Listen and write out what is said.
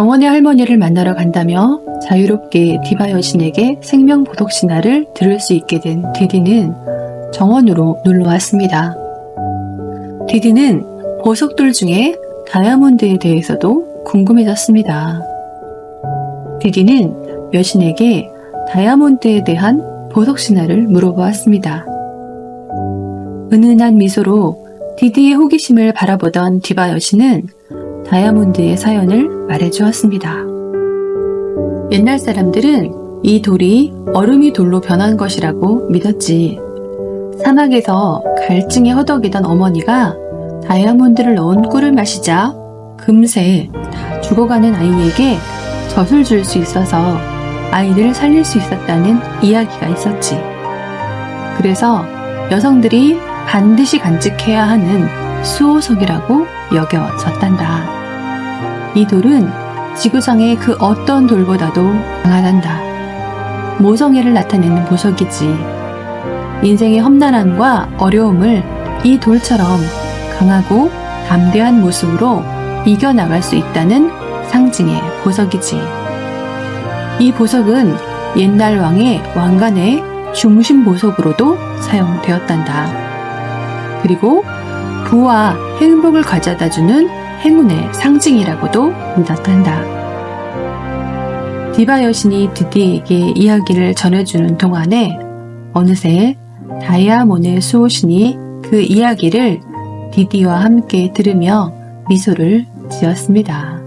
정원의 할머니를 만나러 간다며 자유롭게 디바 여신에게 생명 보석 신화를 들을 수 있게 된 디디는 정원으로 놀러 왔습니다. 디디는 보석돌 중에 다이아몬드에 대해서도 궁금해졌습니다. 디디는 여신에게 다이아몬드에 대한 보석 신화를 물어보았습니다. 은은한 미소로 디디의 호기심을 바라보던 디바 여신은 다이아몬드의 사연을 말해주었습니다. 옛날 사람들은 이 돌이 얼음이 돌로 변한 것이라고 믿었지. 사막에서 갈증에 허덕이던 어머니가 다이아몬드를 넣은 꿀을 마시자 금세 다 죽어가는 아이에게 젖을 줄 수 있어서 아이를 살릴 수 있었다는 이야기가 있었지. 그래서 여성들이 반드시 간직해야 하는 수호석이라고 여겨졌단다. 이 돌은 지구상의 그 어떤 돌보다도 강하단다. 모성애를 나타내는 보석이지. 인생의 험난함과 어려움을 이 돌처럼 강하고 담대한 모습으로 이겨나갈 수 있다는 상징의 보석이지. 이 보석은 옛날 왕의 왕관의 중심 보석으로도 사용되었단다. 그리고 부와 행복을 가져다 주는 행운의 상징이라고도 믿었단다. 디바 여신이 디디에게 이야기를 전해주는 동안에 어느새 다이아몬의 수호신이 그 이야기를 디디와 함께 들으며 미소를 지었습니다.